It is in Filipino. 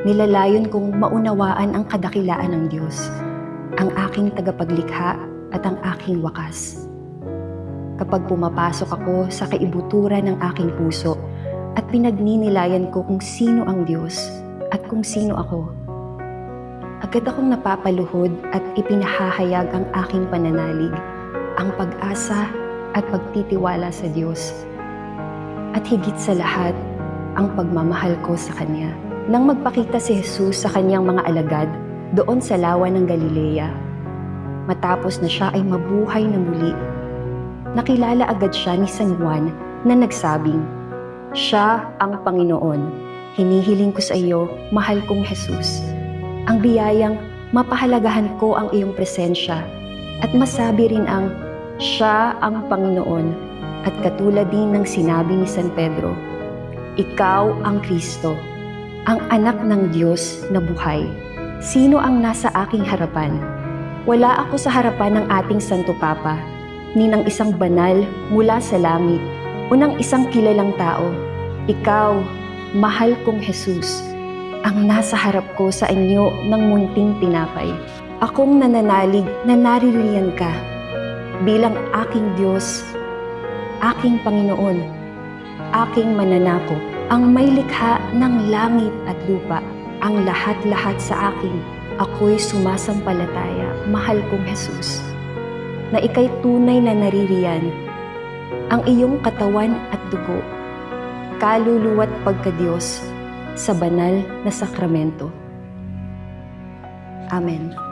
nilalayon kong maunawaan ang kadakilaan ng Diyos, ang aking tagapaglikha at ang aking wakas. Kapag pumapasok ako sa kaibuturan ng aking puso at pinagninilayan ko kung sino ang Diyos at kung sino ako, agad akong napapaluhod at ipinahahayag ang aking pananalig, ang pag-asa at pagtitiwala sa Diyos. At higit sa lahat, ang pagmamahal ko sa Kanya. Nang magpakita si Jesus sa kanyang mga alagad doon sa lawa ng Galilea, matapos na siya ay mabuhay na muli, nakilala agad siya ni San Juan na nagsabing, Siya ang Panginoon. Hinihiling ko sa iyo, mahal kong Jesus. Ang biyayang mapahalagahan ko ang iyong presensya at masabi rin ang Siya ang Panginoon at katulad din ng sinabi ni San Pedro, Ikaw ang Kristo, ang anak ng Diyos na buhay. Sino ang nasa aking harapan? Wala ako sa harapan ng ating Santo Papa, ni ng isang banal mula sa langit, o ng isang kilalang tao. Ikaw, mahal kong Jesus, ang nasa harap ko sa inyo ng munting tinapay. Akong nananalig na naririyan ka bilang aking Diyos, aking Panginoon, aking mananako, ang may likha ng langit at lupa, ang lahat-lahat sa akin. Ako'y sumasampalataya, mahal kong Jesus, na ikay tunay na naririyan, ang iyong katawan at dugo, kaluluwa't pagkadiyos sa banal na sakramento. Amen.